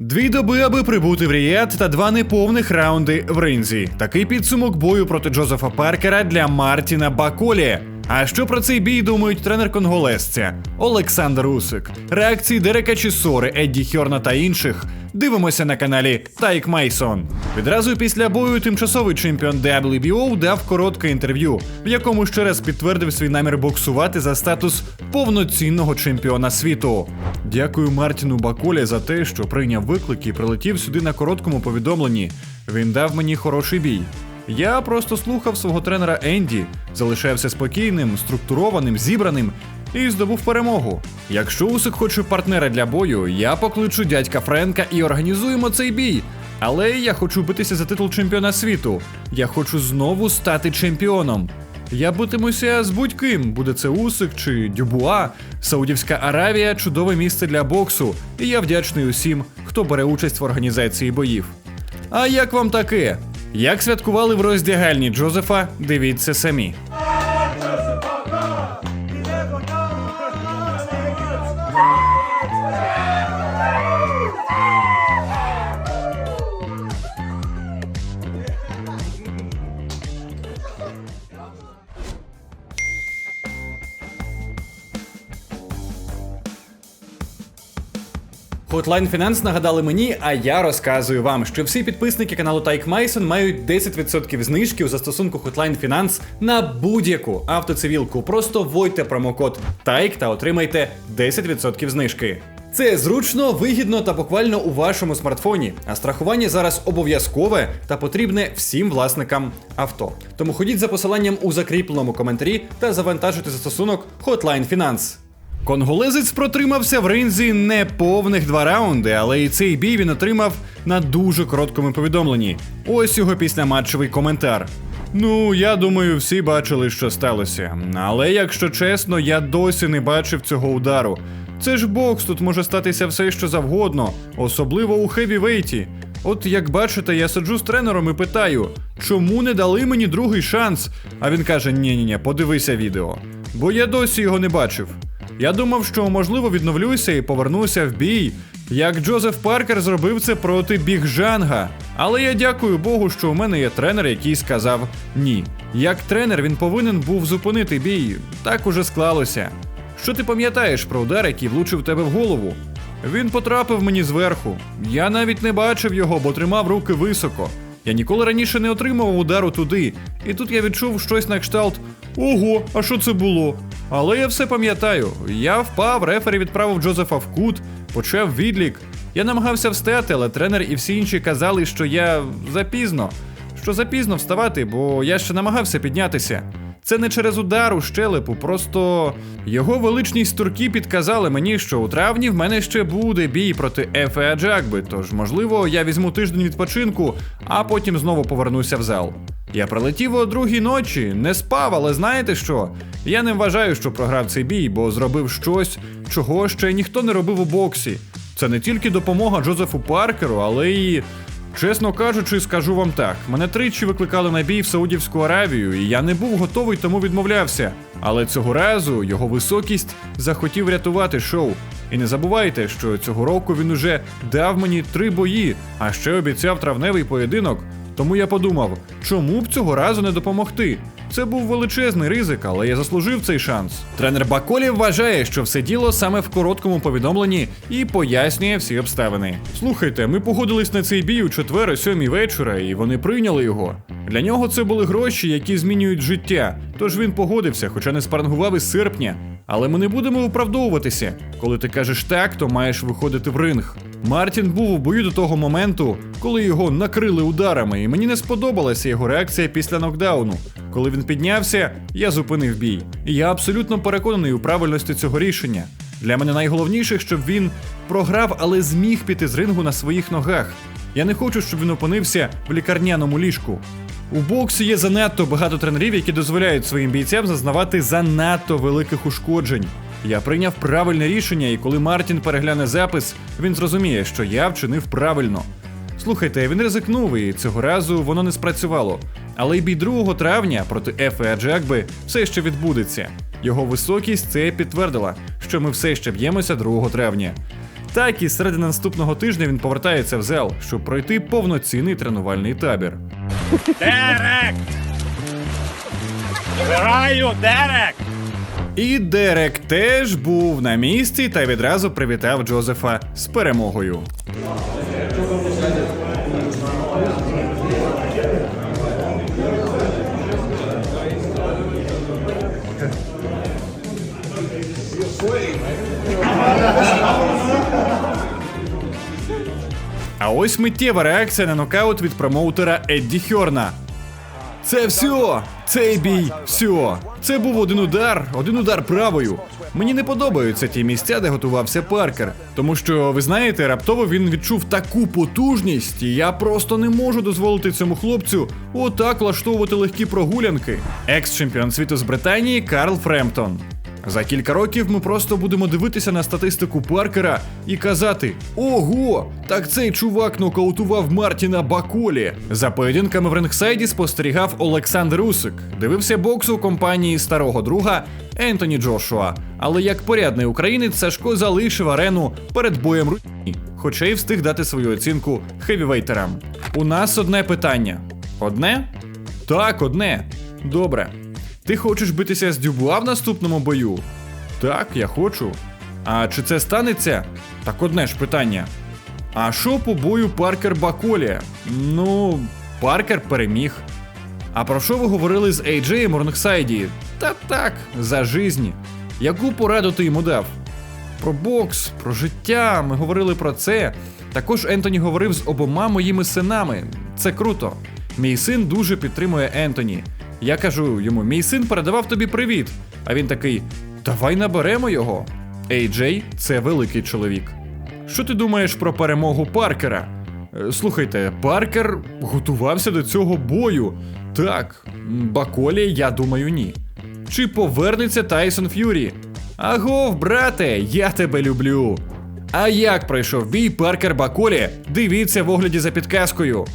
Дві доби, аби прибути в Рієт та два неповних раунди в ринзі. Такий підсумок бою проти Джозефа Паркера для Мартіна Баколі. А що про цей бій думають тренер конголезця Олександр Усик, реакції Дерека Чісори, Едді Хьорна та інших. Дивимося на каналі Тайк Майсон. Відразу після бою тимчасовий чемпіон WBO дав коротке інтерв'ю, в якому ще раз підтвердив свій намір боксувати за статус повноцінного чемпіона світу. Дякую Мартіну Баколі за те, що прийняв виклик і прилетів сюди на короткому повідомленні. Він дав мені хороший бій. Я просто слухав свого тренера Енді, залишався спокійним, структурованим, зібраним і здобув перемогу. Якщо Усик хоче партнера для бою, я покличу дядька Френка і організуємо цей бій. Але я хочу битися за титул чемпіона світу. Я хочу знову стати чемпіоном. Я битимуся з будь-ким, буде це Усик чи Дюбуа. Саудівська Аравія чудове місце для боксу, і я вдячний усім, хто бере участь в організації боїв. А як вам таке? Як святкували в роздягальні Джозефа, дивіться самі. Hotline Finance нагадали мені, а я розказую вам, що всі підписники каналу Тайк Майсон мають 10% знижки у застосунку Hotline Finance на будь-яку автоцивілку. Просто вводьте промокод TAIK та отримайте 10% знижки. Це зручно, вигідно та буквально у вашому смартфоні. А страхування зараз обов'язкове та потрібне всім власникам авто. Тому ходіть за посиланням у закріпленому коментарі та завантажуйте застосунок Hotline Finance. Конголезець протримався в ринзі не повних два раунди, але і цей бій він отримав на дуже короткому повідомленні. Ось його післяматчевий коментар. Ну, я думаю, всі бачили, що сталося. Але якщо чесно, я досі не бачив цього удару. Це ж бокс, тут може статися все, що завгодно, особливо у хевівейті. От як бачите, я сиджу з тренером і питаю, чому не дали мені другий шанс? А він каже: ні-ні, ні подивися відео. Бо я досі його не бачив. Я думав, що можливо відновлюся і повернуся в бій, як Джозеф Паркер зробив це проти Бігжанга. Але я дякую Богу, що у мене є тренер, який сказав ні. Як тренер він повинен був зупинити бій. Так уже склалося. Що ти пам'ятаєш про удар, який влучив тебе в голову? Він потрапив мені зверху. Я навіть не бачив його, бо тримав руки високо. Я ніколи раніше не отримував удару туди, і тут я відчув щось на кшталт. Ого, а що це було? Але я все пам'ятаю. Я впав, рефері відправив Джозефа в кут, почав відлік. Я намагався встати, але тренер і всі інші казали, що я запізно. Що запізно вставати, бо я ще намагався піднятися. Це не через удар у щелепу, просто його величність турки підказали мені, що у травні в мене ще буде бій проти Ефе Аджакби, тож, можливо, я візьму тиждень відпочинку, а потім знову повернуся в зал. Я прилетів о другій ночі, не спав, але знаєте що? Я не вважаю, що програв цей бій, бо зробив щось, чого ще ніхто не робив у боксі. Це не тільки допомога Джозефу Паркеру, але й. Чесно кажучи, скажу вам так: мене тричі викликали на бій в Саудівську Аравію, і я не був готовий, тому відмовлявся. Але цього разу його високість захотів рятувати шоу. І не забувайте, що цього року він уже дав мені три бої, а ще обіцяв травневий поєдинок. Тому я подумав, чому б цього разу не допомогти? Це був величезний ризик, але я заслужив цей шанс. Тренер Баколі вважає, що все діло саме в короткому повідомленні і пояснює всі обставини. Слухайте, ми погодились на цей бій у четвер о сьомій вечора, і вони прийняли його. Для нього це були гроші, які змінюють життя. Тож він погодився, хоча не спарангував із серпня. Але ми не будемо виправдовуватися. Коли ти кажеш так, то маєш виходити в ринг. Мартін був у бою до того моменту, коли його накрили ударами, і мені не сподобалася його реакція після нокдауну. Коли він піднявся, я зупинив бій. І я абсолютно переконаний у правильності цього рішення. Для мене найголовніше, щоб він програв, але зміг піти з рингу на своїх ногах. Я не хочу, щоб він опинився в лікарняному ліжку. У боксі є занадто багато тренерів, які дозволяють своїм бійцям зазнавати занадто великих ушкоджень. Я прийняв правильне рішення, і коли Мартін перегляне запис, він зрозуміє, що я вчинив правильно. Слухайте, він ризикнув, і цього разу воно не спрацювало. Але й бій 2 травня проти Ефе Аджакби все ще відбудеться. Його високість це підтвердила, що ми все ще б'ємося 2 травня. Так, і серед наступного тижня він повертається в зал, щоб пройти повноцінний тренувальний табір. Дерек! Вибираю, Дерек! І Дерек теж був на місці та відразу привітав Джозефа з перемогою. А ось миттєва реакція на нокаут від промоутера Едді Хьорна. Це все! Цей бій, все. Це був один удар, один удар правою. Мені не подобаються ті місця, де готувався Паркер. Тому що, ви знаєте, раптово він відчув таку потужність, і я просто не можу дозволити цьому хлопцю отак влаштовувати легкі прогулянки. Екс-чемпіон світу з Британії Карл Фремптон. За кілька років ми просто будемо дивитися на статистику Паркера і казати: Ого, так цей чувак нокаутував Мартіна Баколі. За поєдинками в рингсайді спостерігав Олександр Усик, дивився бокс у компанії старого друга Ентоні Джошуа. Але як порядний українець Сашко залишив арену перед боєм руні, хоча й встиг дати свою оцінку хевівейтерам. У нас одне питання: одне? Так, одне. Добре. Ти хочеш битися з Дюбуа в наступному бою? Так, я хочу. А чи це станеться? Так одне ж питання. А що по бою Паркер Баколі? Ну, Паркер переміг. А про що ви говорили з AJ у Та так, за жизні. Яку пораду ти йому дав? Про бокс, про життя. Ми говорили про це. Також Ентоні говорив з обома моїми синами. Це круто. Мій син дуже підтримує Ентоні. Я кажу йому: мій син передавав тобі привіт. А він такий: давай наберемо його. AJ – це великий чоловік. Що ти думаєш про перемогу Паркера? Е, Слухайте, Паркер готувався до цього бою. Так, Баколі, я думаю, ні. Чи повернеться Тайсон Ф'юрі? Агов, брате, я тебе люблю. А як пройшов бій Паркер Баколі? Дивіться в огляді за підказкою.